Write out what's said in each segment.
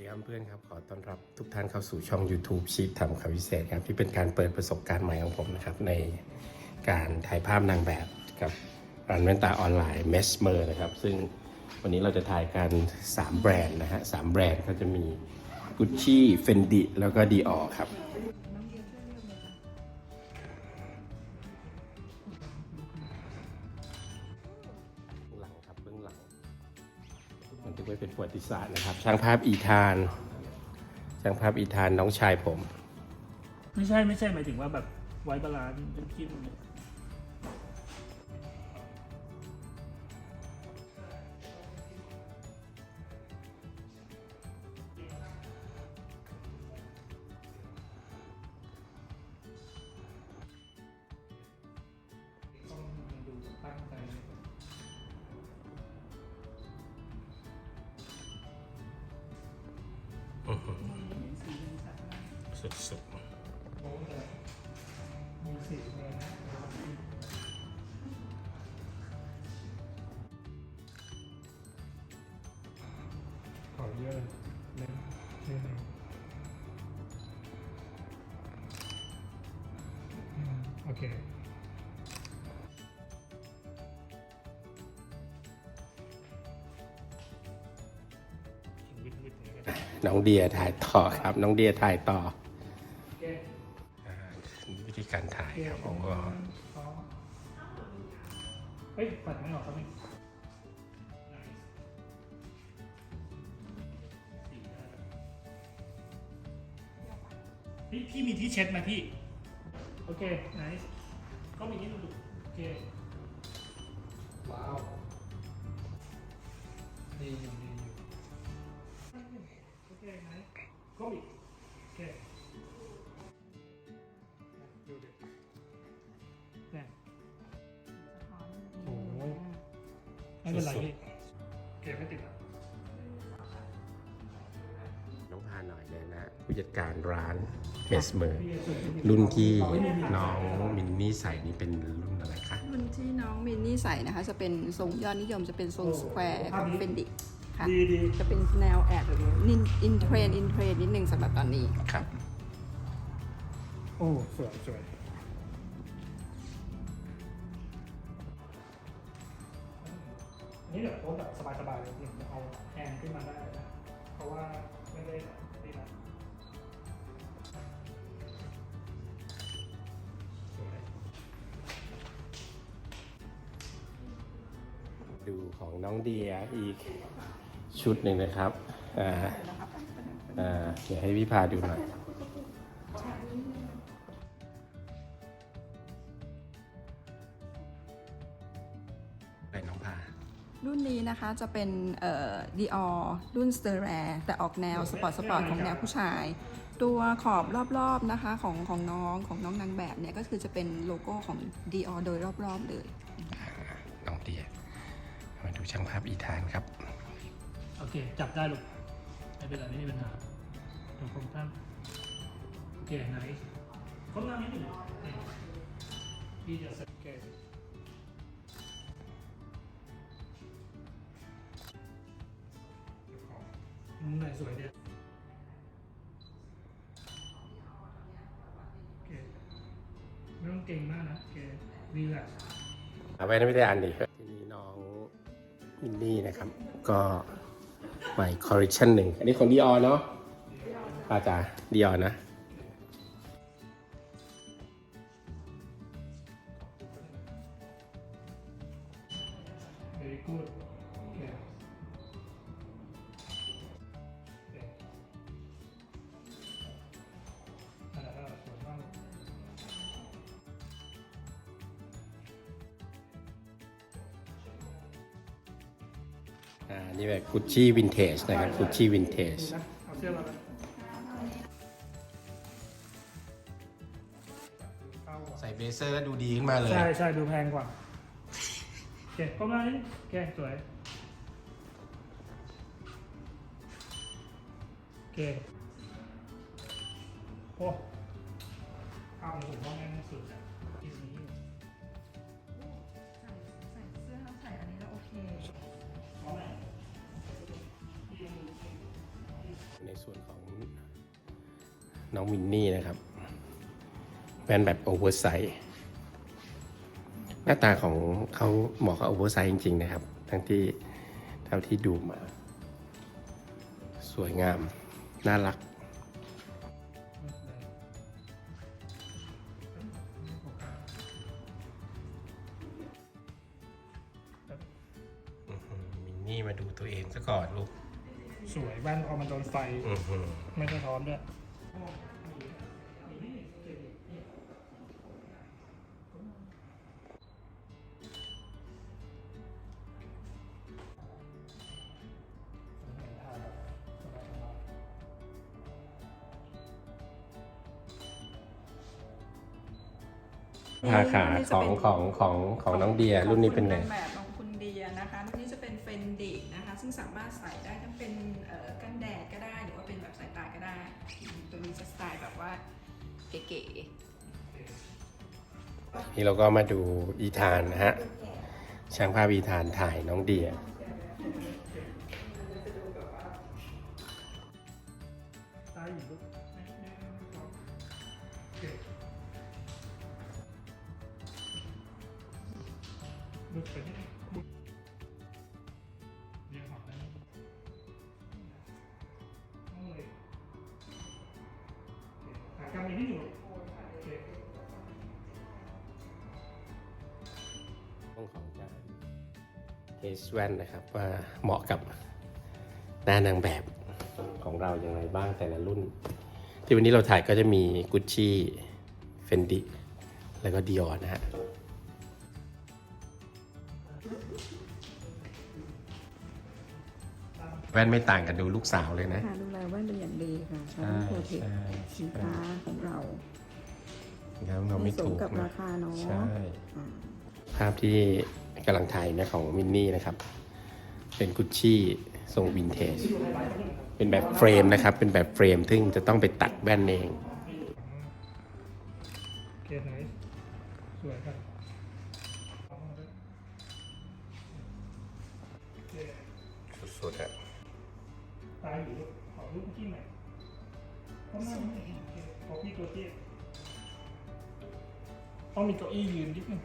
ดีครับเพื่อนครับ ขอต้อนรับทุกท่านเข้าสู่ช่อง YouTube ชีพทำข่าวพิเศษครับที่เป็นการเปิดประสบการณ์ใหม่ของผมนะครับ ในการถ่ายภาพนางแบบกับร้านแว่นตาออนไลน์เมสเมอร์นะครับ ซึ่งวันนี้เราจะถ่ายกัน 3 แบรนด์นะฮะสามแบรนด์ก็จะมี Gucci Fendi แล้วก็ Dior ครับ ถือว่าเป็นประวัติศาสตร์นะครับ ช่างภาพอีธาน ช่างภาพอีธานน้องชายผม ไม่ใช่ไม่ใช่หมายถึงว่าแบบไว้บาลานซ์เป็นจิ้มเนี่ย สุดสีเลยนะขอเยอะเล่นเล่นเองอืมโอเค น้องเดียถ่ายต่อครับ น้องเดียถ่ายต่อแก้อ่าวิธีการถ่ายครับผมก็สองเฮ้ยปัดไม่ออกครับนี่พี่พี่มีที่เช็ดไหมพี่ โอเคไหนก็มีที่ดูโอเค ว้าวดีอยู่ดีอยู่ ก็มีโอเคดูดิเนี่ยโอ้โหไม่เป็นไรพี่โอเคไม่ติดอะน้องพาหน่อยเลยนะผู้จัดการร้านเมสเมอร์รุ่นที่น้องมินนี่ใส่นี่เป็นรุ่นอะไรคะ รุ่นที่น้องมินนี่ใส่นะคะ จะเป็นทรงยอดนิยมจะเป็นทรงสแควร์ของเฟนดิค่ะ ดีดีจะเป็นแนวแอดนินอินเทรนอินเทรนนิดนึงสำหรับตอนนี้ ครับ โอ้สวยสวยอันนี้เดี๋ยวโพสแบบสบายๆเลยเดี๋ยวจะเอาแฮนด์ขึ้นมาได้เลยนะเพราะว่าไม่ได้นี่นะดูของน้องเดียอีก ชุดหนึ่งนะครับอ่าอ่าเดี๋ยวให้พี่พาดูหน่อยไปน้องพารุ่นนี้นะคะจะเป็นเอ่อ Dior รุ่น s t e r a แต่ออกแนวสปอร์ตสปอร์ตของแนวผู้ชาย ตัวขอบรอบๆนะคะของของน้องของน้องนางแบบเนี่ยก็คือจะเป็นโลโก้ของ Dior โดยรอบๆเลย น้องเดียมาดูช่างภาพอีธานครับ โอเค จับได้ลูกไม่เป็นไรไม่มีปัญหาเดี๋ยวผมตั้งโอเคไหนก้มหน้านิดหนึ่งนี่พี่จะสแกนมุมไหนสวยเดียวโอเคไม่ต้องเก่งมากนะโอเครีแลกซ์เอาไว้ไม่ได้อันดีทีนี้น้องมินนี่นะครับ ก็ ใหม่คอลเลคชันหนึ่งอันนี้ของดีออเนาะป้าจ๋าดีออนะ อ่านี่แบบกุชชี่วินเทจนะครับกุชชี่วินเทจดีนะเอาเสื้อมาเลยเข้าอะใส่เบเซอร์ก็ดูดีขึ้นมาเลยใช่ใช่ดูแพงกว่าโอเคก้มหน้านิดโอเคสวยโอเคโอ้ภาพในผมว่าแม่งสุดอะที่นี้ ในส่วนของน้องมินนี่นะครับแว่นแบบโอเวอร์ไซส์หน้าตาของเขาเหมาะกับโอเวอร์ไซส์จริง ๆ นะครับ ทั้งที่เท่าที่ดูมา สวยงาม น่ารักมินนี่มาดูตัวเองซะก่อนลูก สวยแว่นพอมันโดนไฟ อื้อหือไม่สะท้อนด้วยพาขาของของของของน้องเดียรุ่นนี้เป็นไงของคุณแบบ เก๋นี่เราก็มาดูอีธานนะฮะช่างภาพอีธานถ่ายน้องเดีย เทสแว่นนะครับว่าเหมาะกับหน้านางแบบของเราอย่างไรบ้างแต่ละรุ่น ที่วันนี้เราถ่ายก็จะมีกุชชี่เฟนดิแล้วก็ดิออนะฮะแว่นไม่ต่างกันดูลูกสาวเลยนะๆค่ะดูแลแว่นเป็นอย่างดีค่ะใช้ใช่โปรเทคใช่ สินค้าของเราแล้วเราไม่สมถูกกับนะราคาเนาะใช่ อ่าภาพที่ กำลังถ่ายเนี่ยของมินนี่นะครับ เป็นกุชชี่ทรงวินเทจ เป็นแบบเฟรมนะครับ เป็นแบบเฟรม ซึ่งจะต้องไปตัดแว่นเองเกสไหนสวยครับโอเคสุดๆอะตายอยู่ขอรูปที่ไหนข้างหน้าไม่เห็นโอเคขอพี่ตัวเตี้ยต้องมีเก้าอี้ยืนนิดนึง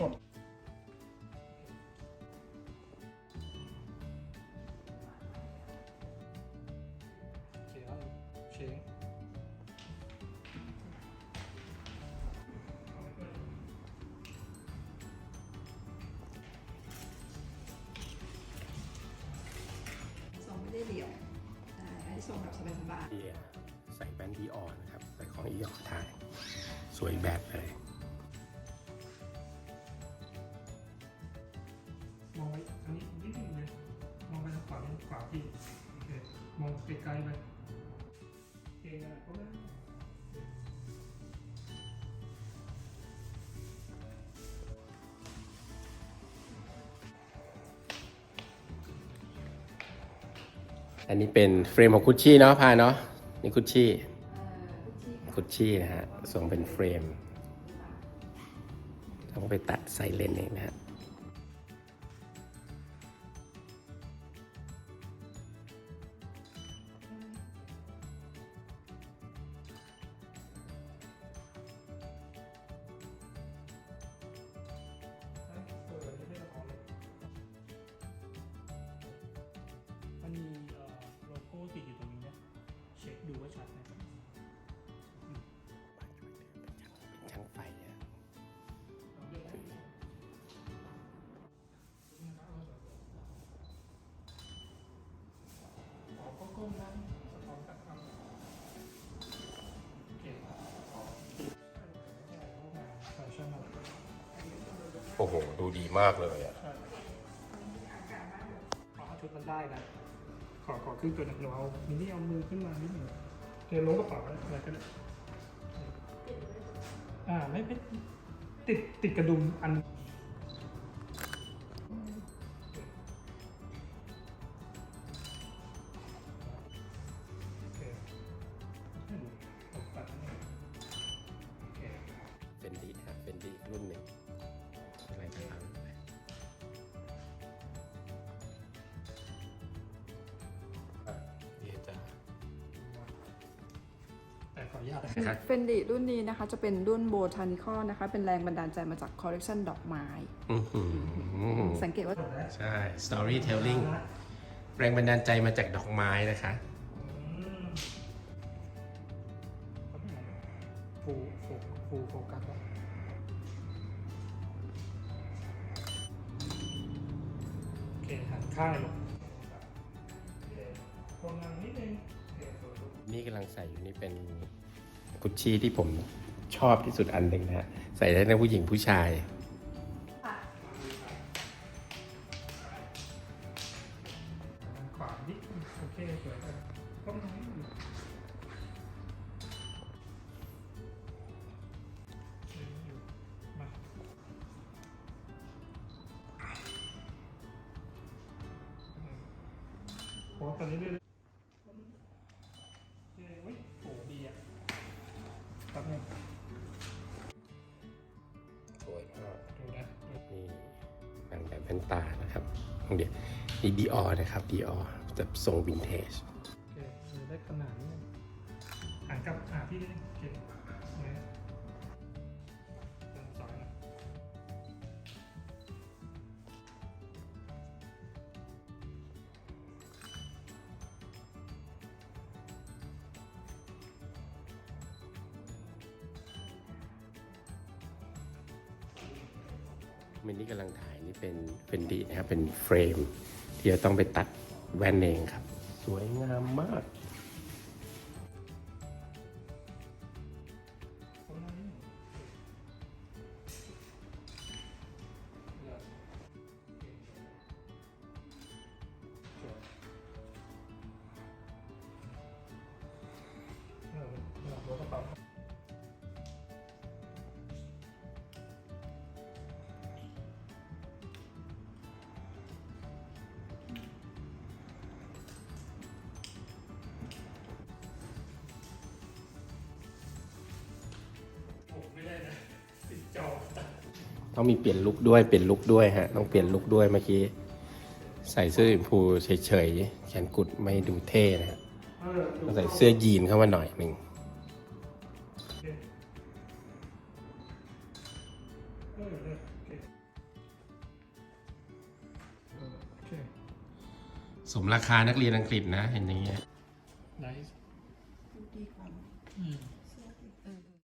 กด แบบสบายเดียใส่แว่นดีออนนะครับใส่ของอีออนถ่ายสวยแบบเลยมองไปอันนี้นิดนึงเลยมองไปทางขวาเป็นขวาพี่โอเคมองไกลๆไปเก่งอะไรก็ได้ อันนี้เป็นเฟรมของคุชชี่เนาะพาเนาะนี่คุชชี่คุชชี่นะฮะส่งเป็นเฟรมต้องไปตัดใส่เลนเองนะฮะ ต้มนั้นสะท้อนกับคำโอเคขอแฟชั่นอะไรโอ้โห ดูดีมากเลยอะ ขอให้ชุดมันได้นะ ขอขอขึ้นตัวหนึ่งเราเอามินี่เอามือขึ้นมานิดหนึ่งเทลงกระเป๋าอะไรก็ได้อ่าไม่ไม่ติดติดกระดุมอัน ขออนุญาตนะนะครับเฟนดิรุ่นนี้นะคะ จะเป็นรุ่นโบทานิคอลนะคะ เป็นแรงบันดาลใจมาจากคอลเลกชันดอกไม้ อื้อหือสังเกตว่าใช่ storytelling แรงบันดาลใจมาจากดอกไม้นะคะ ฟูฟูฟูโฟกัสโอเคหันข้างเลยลูกโอเคตรงนั้นนิดนึงโอเคสวยลูกนี่กำลังใส่อยู่นี่เป็น กุชชี่ที่ผมชอบที่สุดอันหนึ่งนะฮะใส่ได้ทั้งผู้หญิงผู้ชาย ขวานิดนึงโอเคสวยครับก้มลงนิดนึงมาโอ้ตอนนี้เรื่อย นี่ดีออนะครับดีออจะทรงวินเทจโอเคดูได้ขนาดนี้หันกลับหาพี่นิดนึงโอเคเนี่ยสองนะมินนี่กำลังถ่ายนี่เป็นเป็นดีนะครับ เป็นเฟรม ที่จะต้องไปตัดแว่นเองครับ สวยงามมาก ต้องมีเปลี่ยนลุคด้วยเปลี่ยนลุคด้วยฮะต้องเปลี่ยนลุคด้วยเมื่อกี้ใส่เสื้อชมพูเฉยๆแขนกุดไม่ดูเท่นะฮะต้องใส่เสื้อยีนเข้ามาหน่อยหนึ่งสมราคานักเรียนอังกฤษนะเห็นอย่างเงี้ย nice